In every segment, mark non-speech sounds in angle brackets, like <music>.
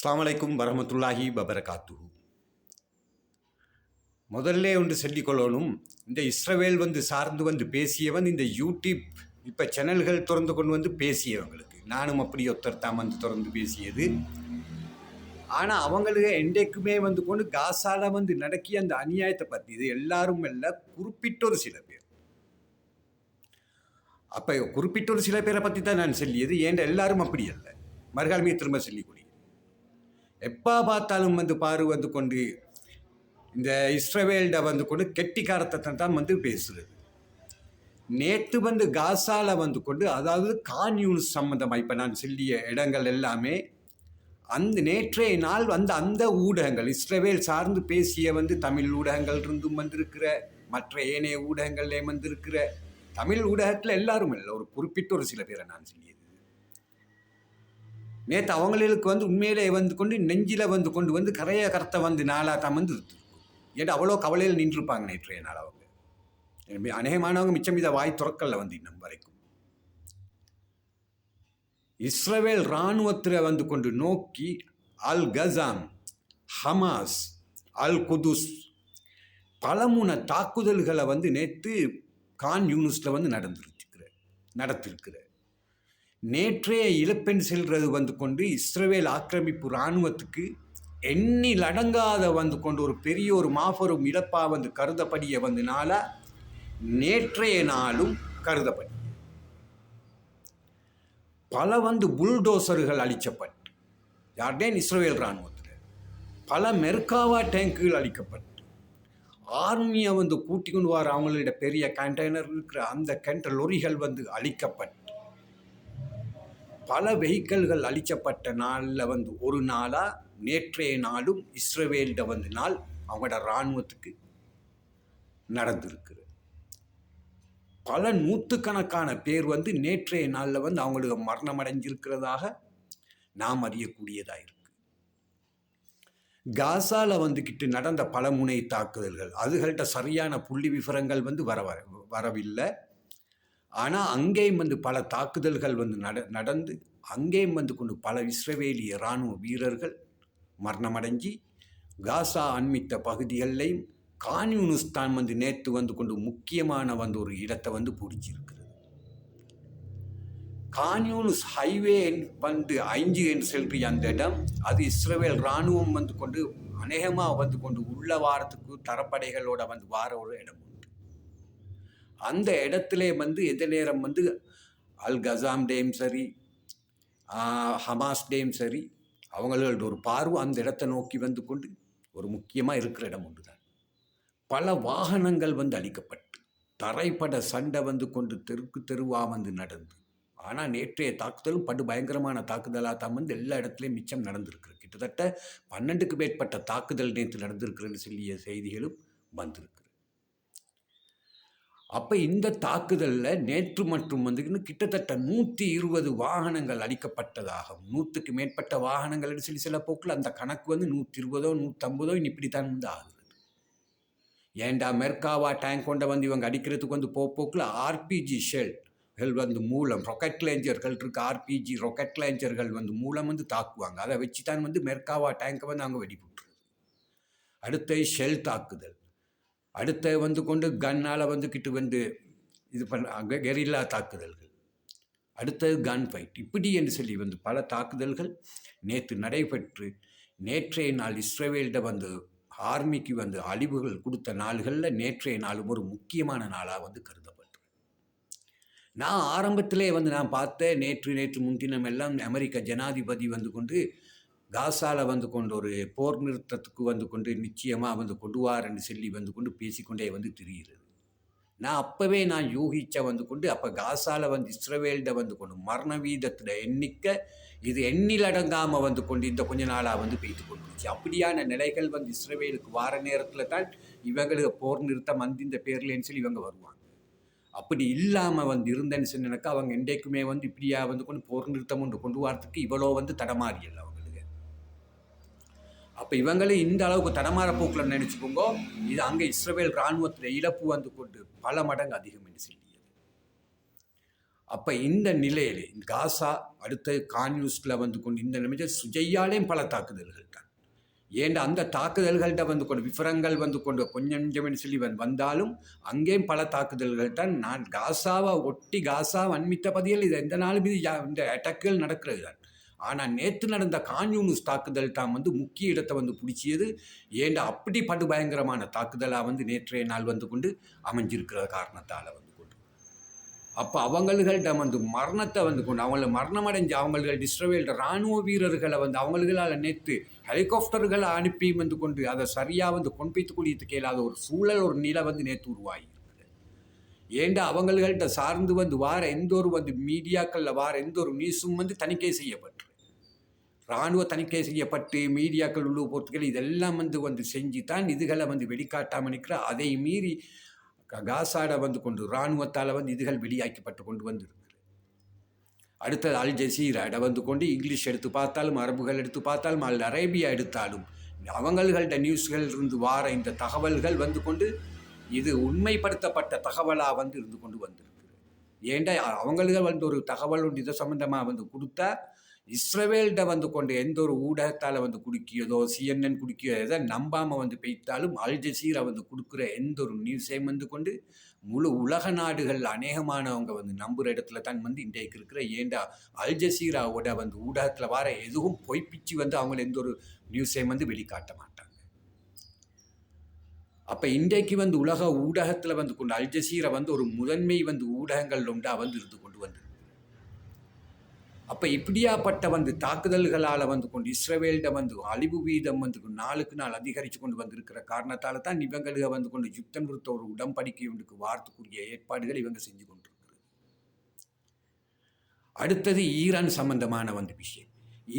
அஸ்லாமலைக்கும் வரமத்துல்லாஹி பபரகாத்து முதல்ல ஒன்று சொல்லிக்கொள்ளணும். இந்த இஸ்ரவேல் வந்து சார்ந்து வந்து பேசியவன் இந்த யூடியூப் இப்போ சேனல்கள் திறந்து கொண்டு வந்து பேசியவங்களுக்கு. நானும் அப்படி ஒருத்தர் தான் வந்து திறந்து பேசியது. ஆனால் அவங்களுக்கு என்றைக்குமே வந்து கொண்டு காசால வந்து நடக்கிய அந்த அநியாயத்தை பற்றி இது எல்லாரும் அல்ல குறிப்பிட்ட ஒரு சில பேர். அப்போ குறிப்பிட்ட ஒரு சில பேரை பற்றி தான் நான் சொல்லியது. ஏன்டா எல்லாரும் அப்படி இல்லை மறுகாலமே திரும்ப சொல்லிக்கூடிய எப்போ பார்த்தாலும் வந்து பாரு வந்து கொண்டு இந்த இஸ்ரவேல்ட வந்து கொண்டு கெட்டிக்காரத்தை தான் வந்து பேசுகிறது நேற்று வந்து காசால வந்து கொண்டு அதாவது கான்யூஸ் சம்மந்தமாக இப்போ நான் சொல்லிய இடங்கள் எல்லாமே அந்த நேற்றைய நாள் வந்து அந்த ஊடகங்கள் இஸ்ரவேல் சார்ந்து பேசிய வந்து தமிழ் ஊடகங்கள் இருந்தும் வந்திருக்கிற மற்ற ஏனைய ஊடகங்கள்லேயும் வந்திருக்கிற தமிழ் ஊடகத்தில் எல்லாரும் இல்லை ஒரு குறிப்பிட்ட ஒரு சில பேரை நான் சொல்லியது. நேற்று அவங்களுக்கு வந்து உண்மையிலே வந்து கொண்டு நெஞ்சில் வந்து கொண்டு வந்து கரைய கரத்தை வந்து நாளாக தான் வந்து ஏன்னா அவ்வளோ கவலையில் நின்றுருப்பாங்க நேற்றைய நாள் அவங்க. அநேகமானவங்க மிச்சம் இதை வாய் துறக்கல்ல வந்து இன்னும் வரைக்கும். இஸ்ரவேல் இராணுவத்தில் வந்து கொண்டு நோக்கி al Qassam Hamas al Quds பலமுன தாக்குதல்களை வந்து நேற்று கான் யூனிஸில் வந்து நடந்துருச்சுக்கிற நடத்திருக்கிற நேற்றைய இழப்பெண் செல்றது வந்து கொண்டு இஸ்ரேல் ஆக்கிரமிப்பு இராணுவத்துக்கு எண்ணில் அடங்காத வந்து கொண்டு ஒரு பெரிய ஒரு மாபெரும் இழப்பாக வந்து கருதப்படிய வந்து நேற்றைய நாளும் கருதப்படி. பல வந்து புல்டோசர்கள் அழிக்கப்பட்டு யார்டேன்? இஸ்ரேல் இராணுவத்தில் பல மெர்காவா டேங்குகள் அழிக்கப்பட்டு ஆர்மியை வந்து கூட்டி கொண்டு வர அவங்களோட பெரிய கண்டெய்னர் இருக்கிற அந்த கண்ட லொரிகள் வந்து அழிக்கப்பட்டு பல வெஹிக்கல்கள் அழிக்கப்பட்ட நாளில் வந்து ஒரு நாளாக நேற்றைய நாளும் இஸ்ரேவேல்கிட்ட வந்து நாள் அவங்களோட இராணுவத்துக்கு நடந்திருக்குது பல நூற்றுக்கணக்கான பேர் வந்து நேற்றைய நாளில் வந்து அவங்களுக்கு மரணம் அடைஞ்சிருக்கிறதாக நாம் அறியக்கூடியதாக இருக்கு. காசாவில் வந்துக்கிட்டு நடந்த பல முனை தாக்குதல்கள் அதுகள்கிட்ட சரியான புள்ளி விவரங்கள் வந்து வர வர வரவில்லை. ஆனால் அங்கேயும் வந்து பல தாக்குதல்கள் வந்து நட நடந்து அங்கேயும் வந்து கொண்டு பல இஸ்ரவேலிய இராணுவ வீரர்கள் மரணமடைஞ்சி காசா அண்மித்த பகுதிகளிலையும் கான்யூனிஸ்தான் வந்து நேற்று வந்து கொண்டு முக்கியமான வந்து ஒரு இடத்தை வந்து பிடிச்சிருக்கிறது. கான்யூனிஸ் ஹைவே வந்து ஐந்து என்று சொல்கிற அந்த இடம் அது இஸ்ரேல் இராணுவம் வந்து கொண்டு அநேகமாக வந்து கொண்டு உள்ள வாரத்துக்கு தரப்படைகளோட வந்து வார ஒரு இடம் அந்த இடத்துல வந்து எந்த நேரம் வந்து அல் கசாம் டேம் சரி ஹமாஸ் டேம் சரி அவங்களோட ஒரு பார்வை அந்த இடத்தை நோக்கி வந்து கொண்டு ஒரு முக்கியமாக இருக்கிற இடம் ஒன்று தான் பல வாகனங்கள் வந்து அளிக்கப்பட்டு தரைப்பட சண்டை வந்து கொண்டு தெருக்கு தெருவாக வந்து நடந்து ஆனால் நேற்றைய தாக்குதலும் படு பயங்கரமான தாக்குதலாக தான் வந்து எல்லா இடத்துலையும் மிச்சம் நடந்திருக்கு. கிட்டத்தட்ட பன்னெண்டுக்கு மேற்பட்ட தாக்குதல் நேற்று நடந்திருக்குன்னு சொல்லிய செய்திகளும் வந்திருக்கு. அப்போ இந்த தாக்குதலில் நேற்று மற்றும் வந்து கிட்டத்தட்ட நூற்றி இருபது வாகனங்கள் அளிக்கப்பட்டதாகும் நூற்றுக்கு மேற்பட்ட வாகனங்கள்னு சொல்லி சில போக்கில் அந்த கணக்கு வந்து நூற்றி இருபதோ நூற்றம்பதோ இப்படித்தான் வந்து ஆகுது. ஏண்டா மெர்காவா டேங்க் கொண்ட வந்து இவங்க அடிக்கிறதுக்கு வந்து போக்கில் ஆர்பிஜி ஷெல் வந்து மூலம் ரொக்கெட் லேஞ்சர்கள் இருக்குது ஆர்பிஜி ரொக்கெட் லேஞ்சர்கள் வந்து மூலம் வந்து தாக்குவாங்க. அதை வச்சு தான் வந்து மெர்காவா டேங்கை வந்து அவங்க வெடிப்புட்டுருது அடுத்த ஷெல் தாக்குதல். அடுத்த வந்து கொண்டு கன்னால் வந்துக்கிட்டு வந்து இது பண்ண கெரில்லா தாக்குதல்கள். அடுத்தது கன் ஃபைட் இப்படி என்று சொல்லி வந்து பல தாக்குதல்கள் நேற்று நடைபெற்று நேற்றைய நாள் இஸ்ரேவேல்ட வந்து ஆர்மிக்கு வந்து அழிவுகள் கொடுத்த நாள்களில் நேற்றைய நாளும் ஒரு முக்கியமான நாளாக வந்து கருதப்பட்டு நான் ஆரம்பத்திலே வந்து நான் பார்த்தேன் நேற்று நேற்று முன்தினம் எல்லாம் அமெரிக்க ஜனாதிபதி வந்து கொண்டு காசால வந்து கொண்டு ஒரு போர் நிறுத்தத்துக்கு வந்து கொண்டு நிச்சயமாக வந்து கொண்டுவார் என்று சொல்லி வந்து கொண்டு பேசிக்கொண்டே வந்து திரிகிறது. நான் அப்போவே நான் யூகிச்ச வந்து கொண்டு அப்போ காசால வந்து இஸ்ரவேல்ட வந்து கொண்டு மரண வீதத்தில் எண்ணிக்க இது எண்ணில் அடங்காமல் வந்து கொண்டு இந்த கொஞ்ச நாளாக வந்து பெய்து கொண்டுச்சு அப்படியான நிலைகள் வந்து இஸ்ரவேலுக்கு வார நேரத்தில் தான் இவங்களுக்கு போர் நிறுத்தம் வந்து இந்த பேர்லேன்னு சொல்லி இவங்க வருவாங்க. அப்படி இல்லாமல் வந்து இருந்தேன்னு சொன்னாக்கா அவங்க என்றைக்குமே வந்து இப்படியா வந்து கொண்டு போர் நிறுத்தம் ஒன்று கொண்டு வரத்துக்கு இவ்வளோ வந்து தடமாறியல் அப்போ இவங்களே இந்த அளவுக்கு தடமாற போக்கில் நினச்சிக்கோங்க இது அங்கே இஸ்ரேல் இராணுவத்தில் இழப்பு வந்து கொண்டு பல மடங்கு அதிகம் என்று சொல்லியது. அப்போ இந்த நிலையில் காசா அடுத்த கான்யூஸ்டில் வந்து கொண்டு இந்த நிலைமையில் சுஜையாலேயும் பல தாக்குதல்கள் தான். ஏன்டா அந்த தாக்குதல்கள்கிட்ட வந்து கொண்டு விவரங்கள் வந்து கொண்டு கொஞ்சம் கொஞ்சம் சொல்லி வந்தாலும் அங்கேயும் பல தாக்குதல்கள் தான். நான் காசாவை ஒட்டி காசா வன்மித்த பதியில் இது எந்த நாளும் இது யா- இந்த அட்டாக்குகள் நடக்கிறது தான். ஆனால் நேற்று நடந்த கான்யூனிஸ்ட் தாக்குதல் தான் வந்து முக்கிய இடத்தை வந்து பிடிச்சியது. ஏண்டா அப்படி படு பயங்கரமான தாக்குதலாக வந்து நேற்றைய நாள் வந்து கொண்டு அமைஞ்சிருக்கிற காரணத்தால் வந்து கொண்டு. அப்போ அவங்கள்கிட்ட வந்து மரணத்தை வந்து கொண்டு அவங்கள மரணம் அடைஞ்ச அவங்கள் இஸ்ரவேல்ட இராணுவ வீரர்களை வந்து அவங்களால் நேற்று ஹெலிகாப்டர்களை அனுப்பி வந்து கொண்டு அதை சரியாக வந்து கொண்டு போய்த்து கூடியதுக்கு ஒரு சூழல் ஒரு நிலை வந்து நேற்று உருவாகி ஏண்டா அவங்கள்கிட்ட சார்ந்து வந்து வார எந்த ஒரு வந்து மீடியாக்களில் வார எந்த ஒரு நியூஸும் வந்து தணிக்கை செய்யப்பட்டு இராணுவ தணிக்கை செய்யப்பட்டு மீடியாக்கள் உள்ள போர்த்துகள் இதெல்லாம் வந்து வந்து செஞ்சு தான் இதுகளை வந்து வெளிக்காட்டாமல் நிற்கிற. அதை மீறி க- காசாட வந்து கொண்டு இராணுவத்தால் வந்து இதுகள் வெளியாக்கப்பட்டு கொண்டு வந்திருக்கு அடுத்தது அல் ஜசீராட வந்து கொண்டு இங்கிலீஷ் எடுத்து பார்த்தாலும் அரபுகள் எடுத்து பார்த்தாலும் அல் அரேபியா எடுத்தாலும் அவங்கள்கிட்ட நியூஸ்கள் இருந்து வார இந்த தகவல்கள் வந்து கொண்டு இது உண்மைப்படுத்தப்பட்ட தகவலாக வந்து இருந்து கொண்டு வந்திருக்கு ஏண்டா அவங்களுக்கு வந்து ஒரு தகவல் ஒன்று இதை சம்மந்தமாக வந்து கொடுத்தா இஸ்ரேவேல்கிட்ட வந்து கொண்டு எந்த ஒரு ஊடகத்தால் வந்து குடிக்கியதோ சிஎன்என் குடிக்கியதோ எதை நம்பாமல் வந்து பெய்த்தாலும் அல் ஜசீரா வந்து கொடுக்குற எந்த ஒரு நியூஸையும் வந்து கொண்டு முழு உலக நாடுகள் அநேகமானவங்க வந்து நம்புகிற இடத்துல தான் வந்து இன்றைக்கு இருக்கிற ஏண்டா அல் ஜசீராவோட வந்து ஊடகத்தில் வர எதுவும் பொய்ப்பிச்சு வந்து அவங்கள எந்த ஒரு நியூஸையும் வந்து வெளிக்காட்ட மாட்டாங்க. அப்போ இன்றைக்கு வந்து உலக ஊடகத்தில் வந்து கொண்டு அல் ஜசீரா வந்து ஒரு முதன்மை வந்து ஊடகங்கள் உண்டா வந்து இருந்து கொண்டு வந்திருக்கு. அப்போ இப்படியாப்பட்ட வந்து தாக்குதல்களால் வந்து கொண்டு இஸ்ரவேல்ட வந்து அழிவு வீதம் வந்து நாளுக்கு நாள் அதிகரித்து கொண்டு வந்திருக்கிற காரணத்தால் தான் இவங்களுக்கு வந்து கொண்டு யுத்தம் நிறுத்த ஒரு உடன்படிக்கை ஒன்றுக்கு வார்த்துக்குரிய ஏற்பாடுகள் இவங்க செஞ்சு கொண்டிருக்கிறது. அடுத்தது ஈரான் சம்பந்தமான வந்து விஷயம்.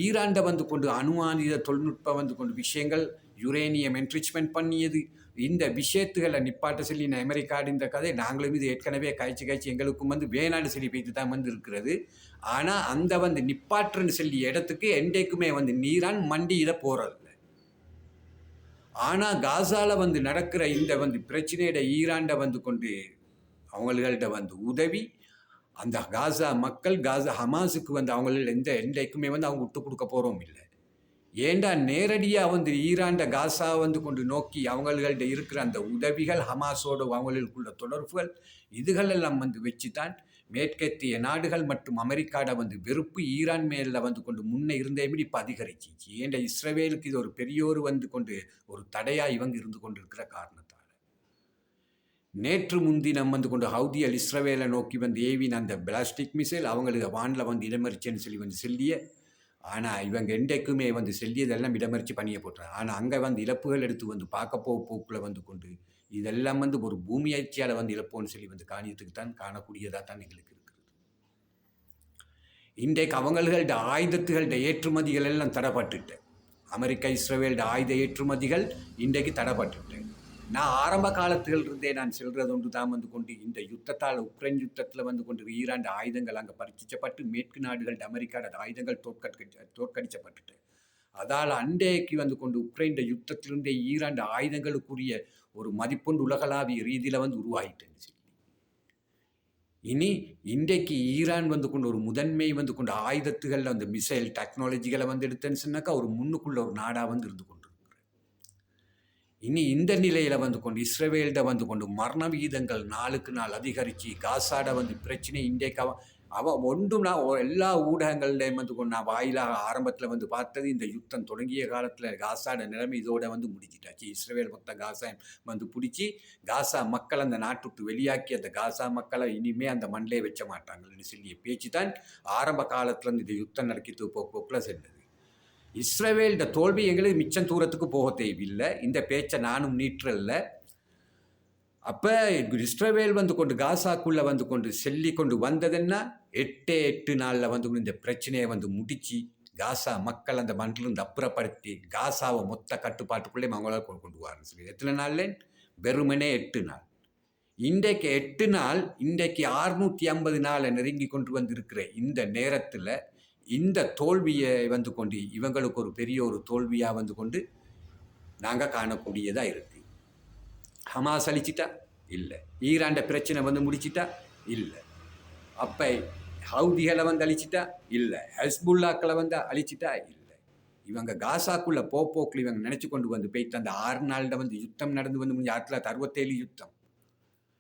ஈராண்டை வந்து கொண்டு அணுவானித தொழில்நுட்பம் வந்து கொண்டு விஷயங்கள் யுரேனியம் என்ரிச்மெண்ட் பண்ணியது இந்த விஷயத்துகளை நிப்பாட்ட சொல்லி நான் அமெரிக்காடு இந்த கதை நாங்களும் இது ஏற்கனவே காய்ச்சி காய்ச்சி எங்களுக்கும் வந்து வேணான்னு சொல்லி போய்த்து தான் வந்து இருக்கிறது ஆனால் அந்த வந்து நிப்பாட்டுன்னு சொல்லி இடத்துக்கு என்றைக்குமே வந்து நீரான் மண்டி இதை போகிறதில்ல ஆனால் காசாவில் வந்து நடக்கிற இந்த வந்து பிரச்சனையிட ஈரான்ட வந்து கொண்டு அவங்கள்கிட்ட வந்து உதவி அந்த காசா மக்கள் காசா ஹமாஸுக்கு வந்து அவங்கள எந்த என்றைக்குமே வந்து அவங்க விட்டு கொடுக்க போகிறோம் இல்லை. ஏண்டா நேரடியாக வந்து ஈராண்ட காசா வந்து கொண்டு நோக்கி அவங்கள்கிட்ட இருக்கிற அந்த உதவிகள் ஹமாஸோடு அவங்களுக்குள்ள தொடர்புகள் இதுகளெல்லாம் வந்து வச்சு தான் மேற்கத்திய நாடுகள் மற்றும் அமெரிக்காட வந்து வெறுப்பு ஈரான் மேலில் வந்து கொண்டு முன்னே இருந்தே விட இப்போ அதிகரிச்சிச்சு. ஏண்டா இஸ்ரவேலுக்கு இது ஒரு பெரியோரு வந்து கொண்டு ஒரு தடையாக இவங்க இருந்து கொண்டு இருக்கிற காரணத்தால். நேற்று முன்தினம் வந்து கொண்டு ஹவுதி அல் இஸ்ரவேலை நோக்கி வந்து ஏவின் அந்த பிளாஸ்டிக் மிசைல் அவங்களுக்கு வானில் வந்து இடமறிச்சேன்னு சொல்லி வந்து செல்லிய. ஆனால் இவங்க என்றைக்குமே வந்து செல்லியதெல்லாம் இடமறிச்சு பணியை போட்டுறாங்க. ஆனால் அங்கே வந்து இழப்புகள் எடுத்து வந்து பார்க்க போ போக்கில் வந்து கொண்டு இதெல்லாம் வந்து ஒரு பூமி ஆட்சியால் வந்து இழப்போன்னு சொல்லி வந்து காணியத்துக்கு தான் காணக்கூடியதாக தான் எங்களுக்கு இருக்குது இன்றைக்கு அவங்கள்ட ஆயுதத்துகள்ட ஏற்றுமதிகள் எல்லாம் தடைப்பட்டுட்டு அமெரிக்கா இஸ்ரேல்ட ஆயுத ஏற்றுமதிகள் இன்றைக்கு தடைப்பட்டுட்டு. நான் ஆரம்ப காலத்தில் இருந்தே நான் செல்றது ஒன்று தான் வந்து கொண்டு இந்த யுத்தத்தால் உக்ரைன் யுத்தத்தில் வந்து கொண்டு ஈராண்டு ஆயுதங்கள் அங்கே பறிச்சப்பட்டு மேற்கு நாடுகள் அமெரிக்காட ஆயுதங்கள் தோற்கடிக்க தோற்கடிக்கப்பட்டுட்டு. அதால் அண்டைக்கு வந்து கொண்டு உக்ரைன் யுத்தத்திலிருந்தே ஈராண்டு ஆயுதங்களுக்குரிய ஒரு மதிப்பொண்டு உலகளாவிய ரீதியில் வந்து உருவாயிட்டுன்னு சொல்லி. இனி இன்றைக்கு ஈரான் வந்து கொண்டு ஒரு முதன்மை வந்து கொண்டு ஆயுதத்துகளில் அந்த மிசைல் டெக்னாலஜிகளை வந்து எடுத்தேன்னு சொன்னாக்கா ஒரு முன்னுக்குள்ள ஒரு நாடாக வந்து இருந்து கொண்டு இனி இந்த நிலையில் வந்து கொண்டு இஸ்ரேவேல்ட வந்து கொண்டு மரண விகிதங்கள் நாளுக்கு நாள் அதிகரித்து காசாட வந்து பிரச்சனை இன்றைக்கு அவன் ஒன்றும் நான் எல்லா ஊடகங்கள்லையும் வந்து கொண்டு நான் வாயிலாக ஆரம்பத்தில் வந்து பார்த்தது இந்த யுத்தம் தொடங்கிய காலத்தில் காசாட நிலைமை இதோட வந்து முடிச்சிட்டாச்சு இஸ்ரேல் மொத்த காசா வந்து பிடிச்சி காசா மக்கள் அந்த நாட்டு விட்டு வெளியாக்கி அந்த காசா மக்களை இனிமே அந்த மண்ணிலே வச்ச மாட்டாங்கன்னு சொல்லிய பேச்சு தான் ஆரம்ப காலத்தில் இந்த யுத்தம் நடக்கிட்டு போ போக்கில் சென்றது. இஸ்ரவேல்ட தோல்வி எங்களுக்கு மிச்சம் தூரத்துக்கு போக தேவையில்லை இந்த பேச்சை நானும் நீற்றல்ல. அப்போ இஸ்ரவேல் வந்து கொண்டு காசாக்குள்ளே வந்து கொண்டு செல்லி கொண்டு வந்ததுன்னா எட்டே எட்டு நாளில் வந்து இந்த பிரச்சனையை வந்து முடித்து காசா மக்கள் அந்த மண்ணிலிருந்து அப்புறப்படுத்தி காசாவை மொத்த கட்டுப்பாட்டுக்குள்ளே மங்களால் கொண்டு கொண்டு வரணும் சொல்லி. எத்தனை நாளில் வெறுமனே எட்டு நாள். இன்றைக்கு எட்டு நாள் இன்றைக்கு ஆறுநூற்றி ஐம்பது நாளை நெருங்கி கொண்டு வந்திருக்கிற இந்த நேரத்தில் இந்த தோல்வியை வந்து கொண்டு இவங்களுக்கு ஒரு பெரிய ஒரு தோல்வியாக வந்து கொண்டு நாங்கள் காணக்கூடியதாக இருக்குது ஹமாஸ் அழிச்சிட்டா? இல்லை. ஈரான்ட பிரச்சனை வந்து முடிச்சிட்டா? இல்லை. அப்போ ஹவுதிகளை வந்து அழிச்சிட்டா? இல்லை. ஹஸ்புல்லாக்களை வந்து அழிச்சிட்டா? இல்லை. இவங்க காசாக்குள்ள போப்போக்கில் இவங்க நினச்சி கொண்டு வந்து போயிட்டு அந்த ஆறு நாளில் வந்து யுத்தம் நடந்து வந்து முடிஞ்ச ஆயிரத்தி தொள்ளாயிரத்தி அறுபத்தேழு யுத்தம்.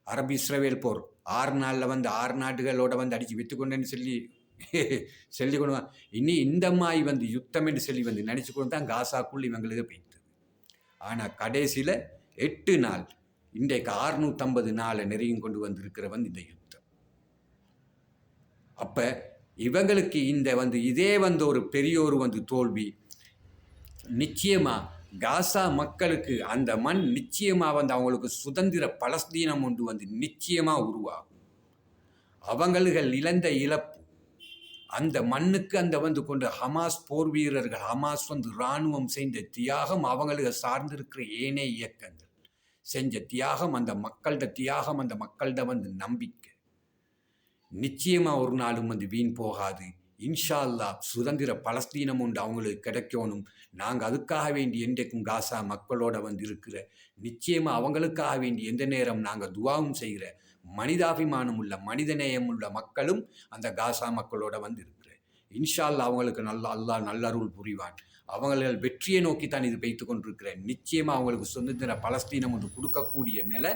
அரபு இஸ்ரேல் போர். ஆறு நாளில் வந்து ஆறு நாடுகளோட வந்து அடித்து விற்று கொண்டேன்னு சொல்லி <laughs> சொல்லி கொண்டு இனி இந்த மாதிரி வந்து யுத்தம் என்று சொல்லி வந்து நினச்சி கொண்டு தான் காசாக்குள் இவங்களுக்கு போயிட்டு ஆனால் கடைசியில் எட்டு நாள் இன்றைக்கு அறுநூற்றம்பது நாளை நெருங்கி கொண்டு வந்திருக்கிற வந்து இந்த யுத்தம். அப்போ இவங்களுக்கு இந்த வந்து இதே வந்து ஒரு பெரியோர் வந்து தோல்வி. நிச்சயமாக காசா மக்களுக்கு அந்த மண் நிச்சயமாக வந்து அவங்களுக்கு சுதந்திர பலஸ்தீனம் ஒன்று வந்து நிச்சயமாக உருவாகும். அவங்களுக்கு இழந்த இழப்பு அந்த மண்ணுக்கு அந்த வந்து கொண்டு ஹமாஸ் போர் வீரர்கள் ஹமாஸ் வந்து இராணுவம் செய்த தியாகம் அவங்களுக்கு சார்ந்திருக்கிற ஏனே இயக்கங்கள். செஞ்ச தியாகம் அந்த மக்கள்கிட்ட தியாகம் அந்த மக்கள்கிட்ட வந்து நம்பிக்கை. நிச்சயமாக ஒரு நாளும் வந்து வீண் போகாது. இன்ஷா அல்லாஹ் சுதந்திர பலஸ்தீனம் உண்டு அவங்களுக்கு கிடைக்கணும். நாங்கள் அதுக்காக வேண்டி என்றைக்கும் காசா மக்களோட வந்து இருக்கிற நிச்சயமாக அவங்களுக்காக வேண்டி எந்த நேரம் நாங்கள் துவாவும் செய்கிற மனிதாபிமானம் உள்ள மனிதநேயம் உள்ள மக்களும் அந்த காசா மக்களோட வந்து இருக்கிற இன்ஷா அல்லாஹ் அவங்களுக்கு நல்ல அல்லா நல்லருள் புரிவான். அவங்கள் வெற்றியை நோக்கி தான் இது வைத்து கொண்டிருக்கிறேன் நிச்சயமாக அவங்களுக்கு சுதந்திர பலஸ்தீனம் ஒன்று கொடுக்கக்கூடிய நிலை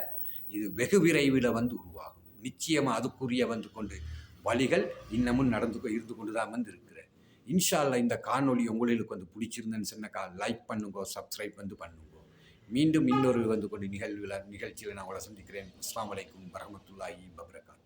இது வெகு விரைவில் வந்து உருவாகும். நிச்சயமாக அதுக்குரிய வந்து கொண்டு வழிகள் இன்னமும் நடந்து கொ- இருந்து கொண்டு தான் வந்து இருக்கிறேன் இன்ஷால்லா இந்த காணொலி உங்களுக்கு வந்து பிடிச்சிருந்தேன்னு சொன்னக்கா லைக் பண்ணுங்க சப்ஸ்கிரைப் வந்து பண்ணுங்க. மீண்டும் இன்னொரு வந்து கொண்டு நிகழ்வில் நிகழ்ச்சியில் நான் உங்களை சந்திக்கிறேன். அஸ்லாம் அலைக்கும் வரமத்துல்லாஹி பப்ரகாத்